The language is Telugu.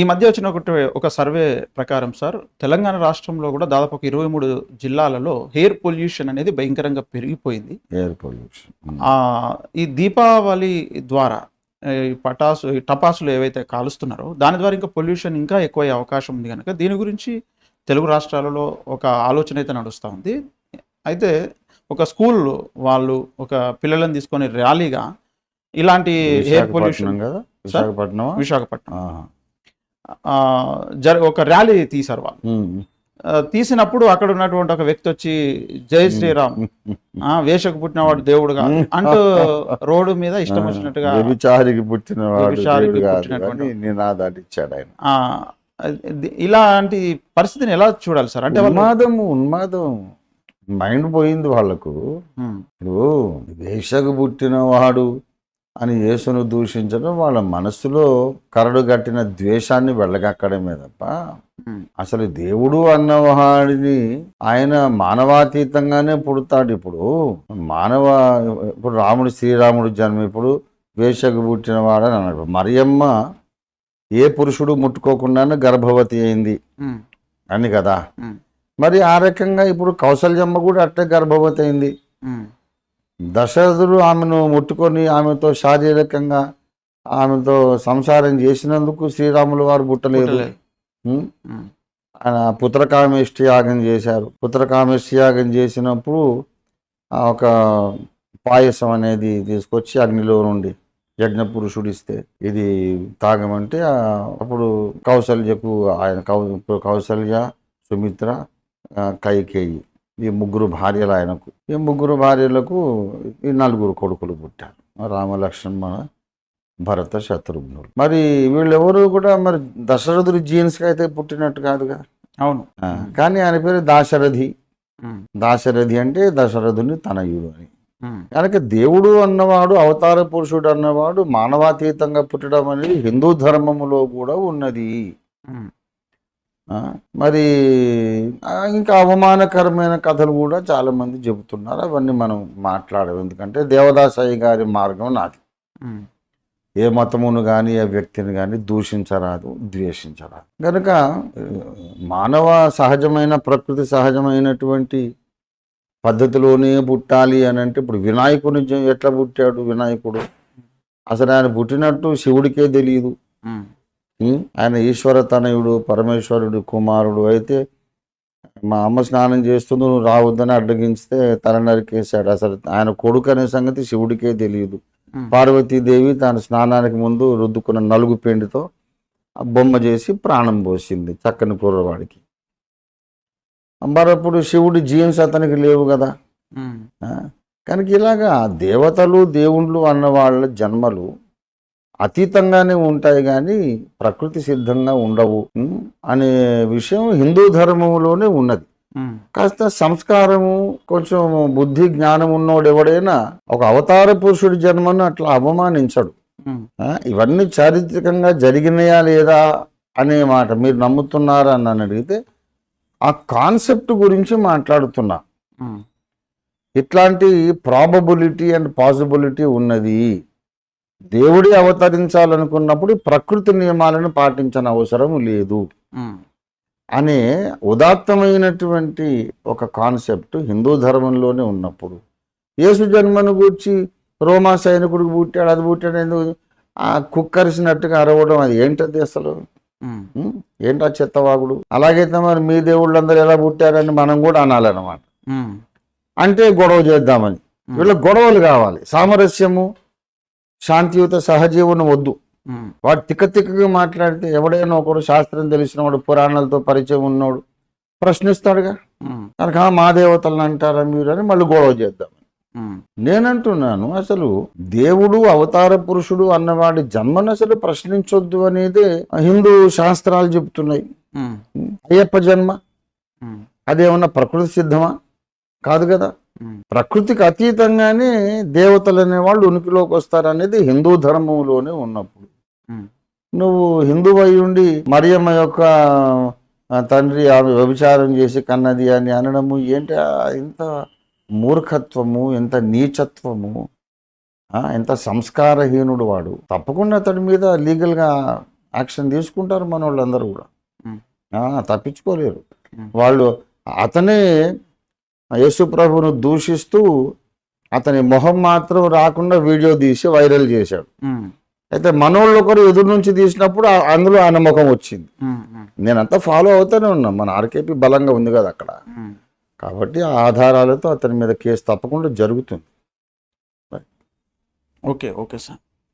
ఈ మధ్య వచ్చిన ఒకటి ఒక సర్వే ప్రకారం సార్ తెలంగాణ రాష్ట్రంలో కూడా దాదాపు ఒక ఇరవై మూడు జిల్లాలలో హెయిర్ పొల్యూషన్ అనేది భయంకరంగా పెరిగిపోయింది. Air pollution. ఈ దీపావళి ద్వారా ఈ పటాసు ఈ టపాసులు ఏవైతే కాలుస్తున్నారో దాని ద్వారా ఇంకా పొల్యూషన్ ఇంకా ఎక్కువయ్యే అవకాశం ఉంది కనుక దీని గురించి తెలుగు రాష్ట్రాలలో ఒక ఆలోచన అయితే నడుస్తూ ఉంది. అయితే ఒక స్కూల్ వాళ్ళు ఒక పిల్లలను తీసుకొని ర్యాలీగా ఇలాంటి హెయిర్ పొల్యూషన్ విశాఖపట్నం కదా విశాఖపట్నం. విశాఖపట్నం జర ఒక ర్యాలీ తీశారు వాళ్ళు. తీసినప్పుడు అక్కడ ఉన్నటువంటి ఒక వ్యక్తి వచ్చి జై శ్రీరామ్ ఆ, వేషకు పుట్టినవాడు దేవుడు కాదు అంటూ రోడ్డు మీద ఇష్టం వచ్చినట్టుగా వ్యభిచారికి పుట్టిన వాడు వ్యభిచారికి దేవుడు కాదు పుట్టినటువంటి అని నినాదాలు ఇచ్చాడు ఆయన. ఆ, ఇది- ఇలాంటి పరిస్థితిని ఎలా చూడాలి సార్? అంటే ఉన్మాదం ఉన్మాదం. మైండ్ పోయింది వాళ్ళకు. ఇప్పుడు వేషకు పుట్టిన వాడు అని యేసును దూషించడం వాళ్ళ మనసులో కరడు కట్టిన ద్వేషాన్ని వెళ్ళగక్కడమే తప్ప అసలు దేవుడు అన్నవాడిని ఆయన మానవాతీతంగానే పుడతాడు ఇప్పుడు. మానవ ఇప్పుడు రాముడు శ్రీరాముడు జన్మ ఇప్పుడు వేషకు పుట్టిన వాడని అన్నాడు. మరియమ్మ ఏ పురుషుడు ముట్టుకోకుండానే గర్భవతి అయింది. అని కదా. మరి ఆ రకంగా ఇప్పుడు కౌసల్యమ్మ కూడా అట్టే గర్భవతి అయింది. దశరథుడు ఆమెను ముట్టుకొని ఆమెతో శారీరకంగా ఆమెతో సంసారం చేసినందుకు శ్రీరాములు వారు పుట్టలేదు. ఆయన పుత్రకామేష్టి యాగం చేశారు. పుత్రకామేష్టి యాగం చేసినప్పుడు ఒక పాయసం అనేది తీసుకొచ్చి అగ్నిలో నుండి యజ్ఞ పురుషుడు ఇస్తే ఇది తాగమంటే అప్పుడు కౌసల్యకు ఆయన కౌ కౌసల్య సుమిత్ర కైకేయి ఈ ముగ్గురు భార్యలు ఆయనకు. ఈ ముగ్గురు భార్యలకు ఈ నలుగురు కొడుకులు పుట్టారు. రామ లక్ష్మణ భరత శత్రుఘ్నుడు మరి వీళ్ళెవరు కూడా మరి దశరథుడి జీన్స్కి అయితే పుట్టినట్టు కాదుగా? అవును. కానీ ఆయన పేరు దాశరథి. దాశరథి అంటే దశరథుని తనయుడు అని. కనుక దేవుడు అన్నవాడు అవతార పురుషుడు అన్నవాడు మానవాతీతంగా పుట్టడం అనేది హిందూ ధర్మములో కూడా ఉన్నది. మరి ఇంకా అవమానకరమైన కథలు కూడా చాలా మంది చెబుతున్నారు. అవన్నీ మనం మాట్లాడము. ఎందుకంటే దేవదాసాయి గారి మార్గం నాది. ఏ మతమును కానీ ఏ వ్యక్తిని కానీ దూషించరాదు ద్వేషించరాదు. కనుక మానవ సహజమైన ప్రకృతి సహజమైనటువంటి పద్ధతిలోనే పుట్టాలి అని అంటే ఇప్పుడు వినాయకుని ఎట్లా పుట్టాడు వినాయకుడు? అసలు ఆయన పుట్టినట్టు శివుడికే తెలియదు? ఆయన ఈశ్వర తనయుడు పరమేశ్వరుడు కుమారుడు అయితే మా అమ్మ స్నానం చేస్తుంది నువ్వు రావద్దని అడ్డగించితే తల నరికేశాడు. అసలు ఆయన కొడుకు అనే సంగతి శివుడికే తెలియదు. పార్వతీదేవి తాను స్నానానికి ముందు రుద్దుకున్న నలుగు పిండితో బొమ్మ చేసి ప్రాణం పోసింది చక్కని కుర్రవాడికి. మరప్పుడు శివుడి జీన్స్ అతనికి లేవు కదా? కనుక ఇలాగా దేవతలు దేవుళ్ళు అన్న వాళ్ళ జన్మలు అతీతంగానే ఉంటాయి కానీ ప్రకృతి సిద్ధంగా ఉండవు? అనే విషయం హిందూ ధర్మంలోనే ఉన్నది. కాస్త సంస్కారము కొంచెం బుద్ధి జ్ఞానం ఉన్నోడు ఎవడైనా ఒక అవతార పురుషుడి జన్మను అట్లా అవమానించడు. ఇవన్నీ చారిత్రకంగా జరిగినాయా లేదా అనే మాట మీరు నమ్ముతున్నారా అని నన్ను అడిగితే ఆ కాన్సెప్ట్ గురించి మాట్లాడుతున్నా. ఇట్లాంటి ప్రాబబిలిటీ అండ్ పాసిబిలిటీ ఉన్నది. దేవుడి అవతరించాలనుకున్నప్పుడు ప్రకృతి నియమాలను పాటించని అవసరం లేదు. అనే ఉదాత్తమైనటువంటి ఒక కాన్సెప్ట్ హిందూ ధర్మంలోనే ఉన్నప్పుడు. యేసు జన్మను గూర్చి రోమా సైనికుడికి పుట్టాడు అది పుట్టాడు ఎందుకు? ఆ కుక్కరిసినట్టుగా అరవడం అది ఏంటది అసలు? ఏంటా చెత్తవాగుడు అలాగైతే మరి మీ దేవుళ్ళందరూ ఎలా పుట్టారని మనం కూడా అనాలన్నమాట. అంటే గొడవ చేద్దామని. ఉమ్, వీళ్ళ గొడవలు కావాలి. సామరస్యము శాంతియుత సహజీవనం వద్దు. వాడు తిక్క తిక్కగా మాట్లాడితే ఎవడైనా ఒకడు శాస్త్రం తెలిసినవాడు పురాణాలతో పరిచయం ఉన్నవాడు ప్రశ్నిస్తాడుగా. కనుక "ఆ, మా దేవతలను అంటారా మీరు? అని మళ్ళీ గొడవ చేద్దాం. నేనంటున్నాను అసలు దేవుడు అవతార పురుషుడు అన్నవాడి జన్మను అసలు ప్రశ్నించొద్దు అనేది హిందూ శాస్త్రాలు చెబుతున్నాయి. అయ్యప్ప జన్మ అదేమన్నా ప్రకృతి సిద్ధమా? కాదు కదా. ప్రకృతికి అతీతంగానే దేవతలు అనేవాళ్ళు ఉనికిలోకి వస్తారనేది హిందూ ధర్మంలోనే ఉన్నప్పుడు. నువ్వు హిందువు అయి ఉండి మరియమ్మ యొక్క తండ్రి ఆమె వ్యభిచారం చేసి కన్నది అని అనడము ఏంటి ఎంత మూర్ఖత్వము ఎంత నీచత్వము ఎంత సంస్కారహీనుడు వాడు. తప్పకుండా అతడి మీద లీగల్గా యాక్షన్ తీసుకుంటారు మన వాళ్ళందరూ కూడా తప్పించుకోలేరు. వాళ్ళు అతనే యేసు ప్రభువును దూషిస్తూ అతని మొహం మాత్రం రాకుండా వీడియో తీసి వైరల్ చేశాడు. అయితే మనోళ్ళు ఒకరు ఎదురు నుంచి తీసినప్పుడు అందులో ఆయన ముఖం వచ్చింది. నేనంతా ఫాలో అవుతూనే ఉన్నా. మన ఆర్కేపీ బలంగా ఉంది కదా అక్కడ. కాబట్టి ఆ ఆధారాలతో అతని మీద కేసు తప్పకుండా జరుగుతుంది. Okay okay sir.